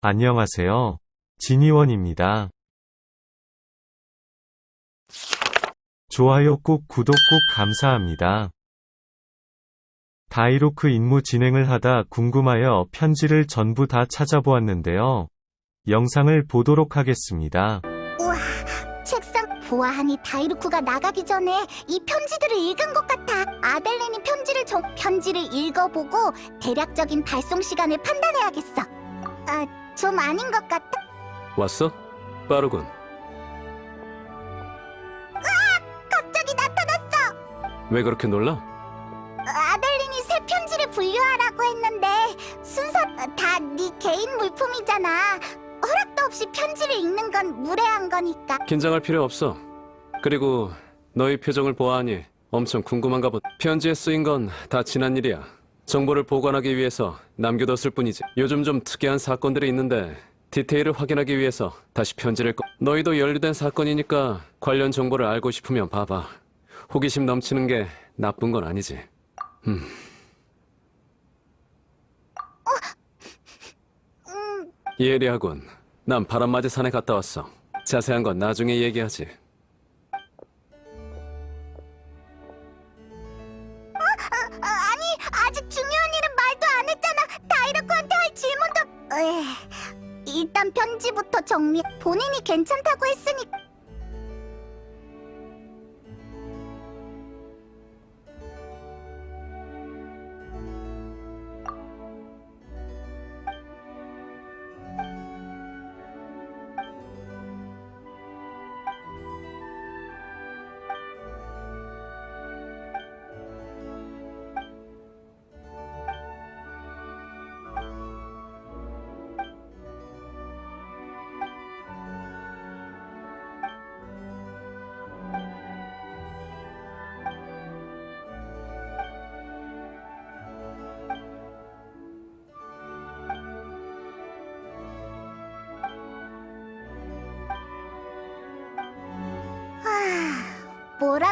안녕하세요. 진이원입니다. 좋아요 꾹 구독 꾹 감사합니다. 다이로크 임무 진행을 하다 궁금하여 편지를 전부 다 찾아보았는데요. 영상을 보도록 하겠습니다. 우와, 보아하니 다이루쿠가 나가기 전에 이 편지들을 읽은 것 같아. 아델렌이 편지를 정, 편지를 읽어보고 대략적인 발송 시간을 판단해야겠어. 아, 좀 아닌 것 같아. 왔어? 빠르군. 갑자기 나타났어. 왜 그렇게 놀라? 아델린이 새 편지를 분류하라고 했는데 순서 다 네 개인 물품이잖아. 허락도 없이 편지를 읽는 건 무례한 거니까. 긴장할 필요 없어. 그리고 너희 표정을 보아하니 엄청 궁금한가 보다. 편지에 쓰인 건 다 지난 일이야. 정보를 보관하기 위해서 남겨뒀을 뿐이지. 요즘 좀 특이한 사건들이 있는데 디테일을 확인하기 위해서 다시 편지를 꺼. 너희도 연루된 사건이니까 관련 정보를 알고 싶으면 봐봐. 호기심 넘치는 게 나쁜 건 아니지. 음, 예리하군. 난 바람맞이 산에 갔다 왔어. 자세한 건 나중에 얘기하지.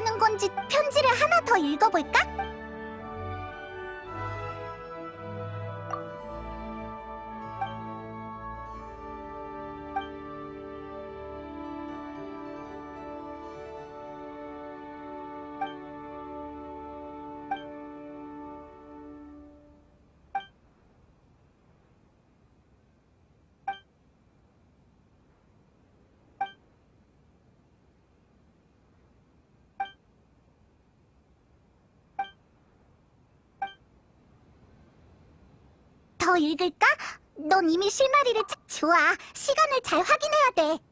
뭐라는 건지 편지를 하나 더 읽어볼까? 읽을까? 넌 이미 실마리를 찾... 좋아. 시간을 잘 확인해야 돼.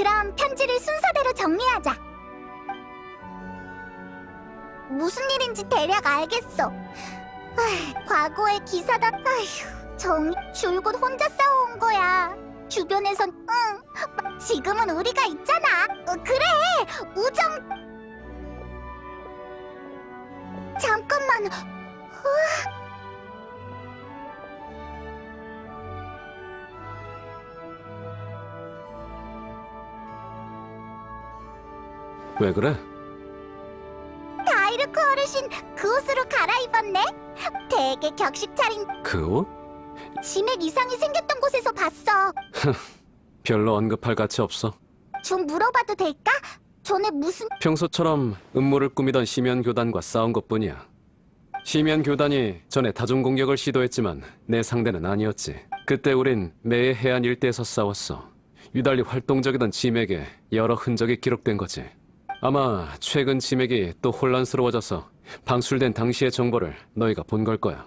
그럼 편지를 순서대로 정리하자. 무슨 일인지 대략 알겠어. 아, 과거의 기사다. 아휴, 정 줄곧 혼자 싸워온 거야. 주변에선 응, 지금은 우리가 있잖아. 어, 그래, 우정. 잠깐만. 우와, 왜 그래? 다이르크 어르신 그 옷으로 갈아입었네. 되게 격식 차린 그 옷? 치맥 이상이 생겼던 곳에서 봤어. 별로 언급할 가치 없어. 좀 물어봐도 될까? 전에 무슨 평소처럼 음모를 꾸미던 심연 교단과 싸운 것뿐이야. 심연 교단이 전에 다중 공격을 시도했지만 내 상대는 아니었지. 그때 우린 매해 해안 일대에서 싸웠어. 유달리 활동적이던 지맥에 여러 흔적이 기록된 거지. 아마 최근 지맥이 또 혼란스러워져서 방출된 당시의 정보를 너희가 본 걸 거야.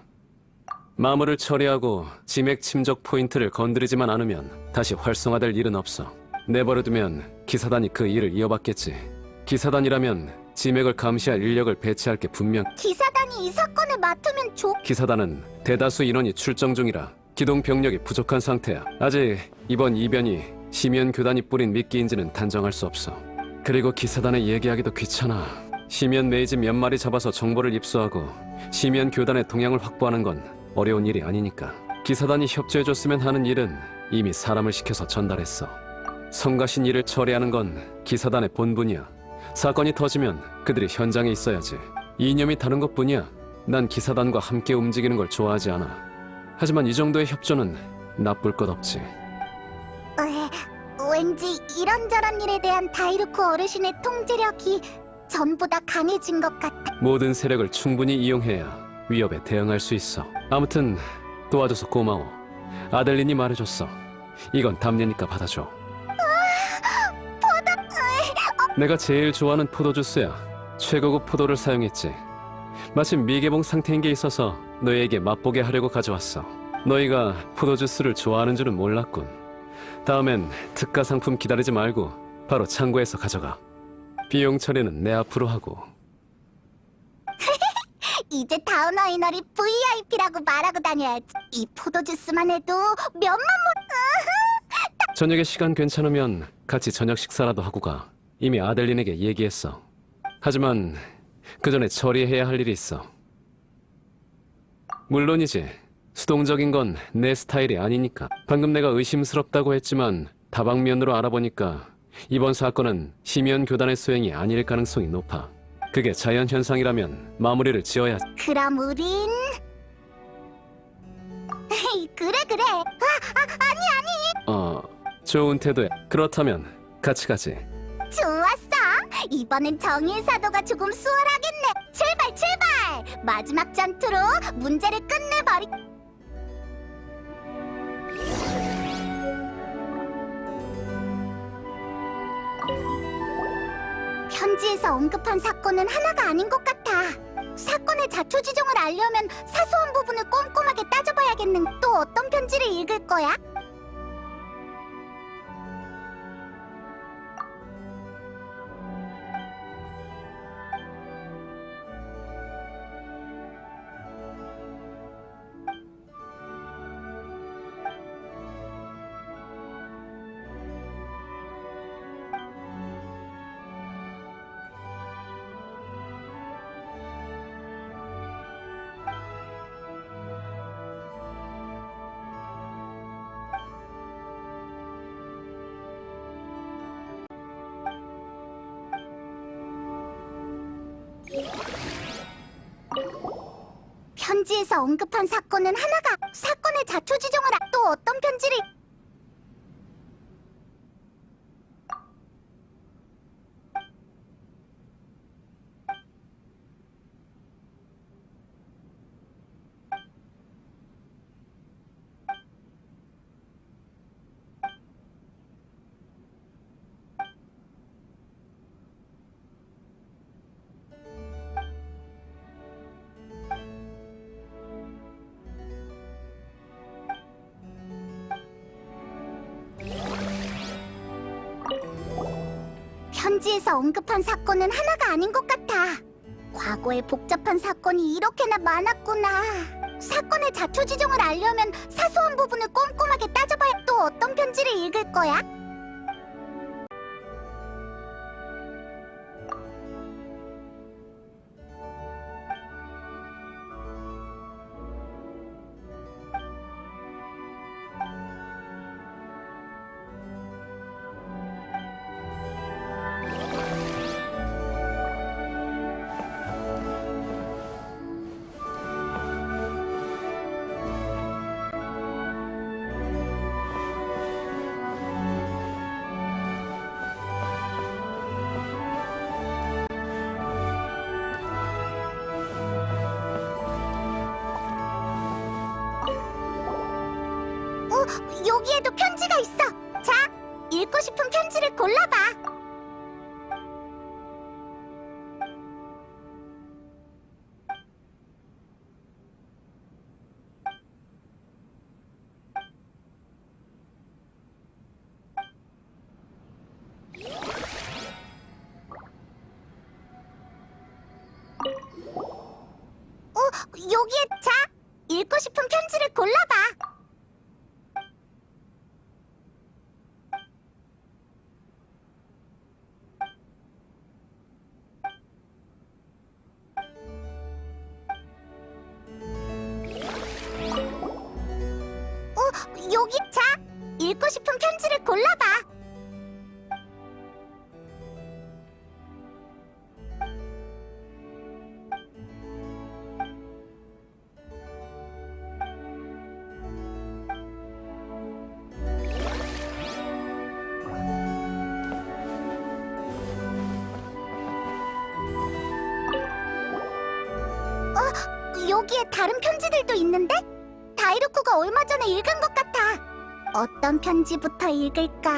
마물을 처리하고 지맥 침적 포인트를 건드리지만 않으면 다시 활성화될 일은 없어. 내버려두면 기사단이 그 일을 이어받겠지. 기사단이라면 지맥을 감시할 인력을 배치할 게 분명. 기사단이 이 사건을 맡으면 좋... 기사단은 대다수 인원이 출정 중이라 기동 병력이 부족한 상태야. 아직 이번 이변이 시면 교단이 뿌린 미끼인지는 단정할 수 없어. 그리고 기사단에 얘기하기도 귀찮아. 시면 메이지 몇 마리 잡아서 정보를 입수하고 시면 교단의 동향을 확보하는 건 어려운 일이 아니니까. 기사단이 협조해줬으면 하는 일은 이미 사람을 시켜서 전달했어. 성가신 일을 처리하는 건 기사단의 본분이야. 사건이 터지면 그들이 현장에 있어야지. 이념이 다른 것뿐이야. 난 기사단과 함께 움직이는 걸 좋아하지 않아. 하지만 이 정도의 협조는 나쁠 것 없지. 으, 왠지 이런저런 일에 대한 다이루코 어르신의 통제력이 전보다 강해진 것 같아. 모든 세력을 충분히 이용해야 위협에 대응할 수 있어. 아무튼 도와줘서 고마워. 아델린이 말해줬어. 이건 담례니까 받아줘. 내가 제일 좋아하는 포도 주스야. 최고급 포도를 사용했지. 마침 미개봉 상태인 게 있어서 너희에게 맛보게 하려고 가져왔어. 너희가 포도 주스를 좋아하는 줄은 몰랐군. 다음엔 특가 상품 기다리지 말고 바로 창고에서 가져가. 비용 처리는 내 앞으로 하고. 이제 다운어 이너리 VIP라고 말하고 다녀야지. 이 포도 주스만 해도 몇만 모... 저녁에 시간 괜찮으면 같이 저녁 식사라도 하고 가. 이미 아델린에게 얘기했어. 하지만 그 전에 처리해야 할 일이 있어. 물론이지. 수동적인 건 내 스타일이 아니니까. 방금 내가 의심스럽다고 했지만 다방면으로 알아보니까 이번 사건은 심연 교단의 소행이 아닐 가능성이 높아. 그게 자연 현상이라면 마무리를 지어야. 그럼 우린... 그래 그래. 아, 아 아니. 어, 좋은 태도야. 그렇다면 같이 가지. 좋았어. 이번엔 정의의 사도가 조금 수월하겠네. 출발 출발. 마지막 전투로 문제를 끝내버리. 편지에서 언급한 사건은 하나가 아닌 것 같아. 사건의 자초지종을 알려면 사소한 부분을 꼼꼼하게 따져봐야겠는. 또 어떤 편지를 읽을 거야? 편지에서 언급한 사건은 하나가 사건의 자초지종을 알... 또 어떤 편지를 편지에서 언급한 사건은 하나가 아닌 것 같아. 과거에 복잡한 사건이 이렇게나 많았구나. 사건의 자초지종을 알려면 사소한 부분을 꼼꼼하게 따져봐야 또 어떤 편지를 읽을 거야? 여기에도 편지가 있어. 자, 읽고 싶은 편지를 골라봐. 어, 여기에 자, 읽고 싶은 편지를 골라봐. 자. 읽고 싶은 편지를 골라봐. 어, 여기에 다른 편지들도 있는데? 다이루코가 얼마 전에 읽은 것. 어떤 편지부터 읽을까?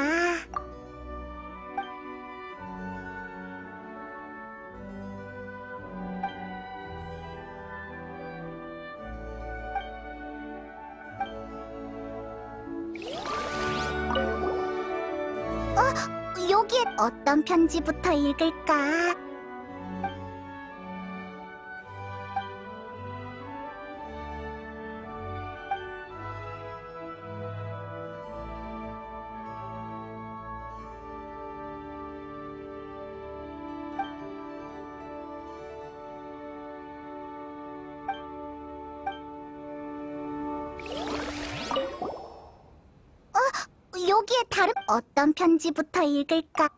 어, 여기에 어떤 편지부터 읽을까? 다른 어떤 편지부터 읽을까?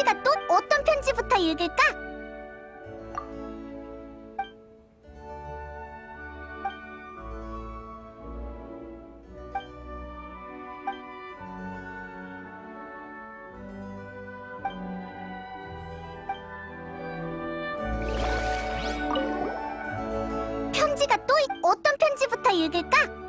편지가 또 어떤 편지부터 읽을까? 편지가 또 있- 어떤 편지부터 읽을까?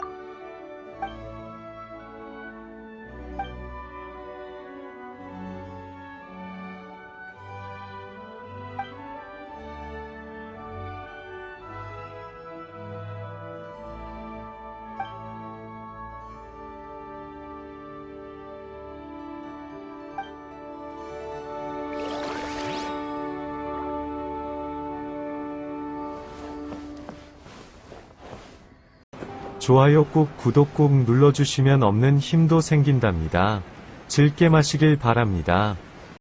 좋아요 꾹 구독 꾹 눌러주시면 없는 힘도 생긴답니다. 즐게 마시길 바랍니다.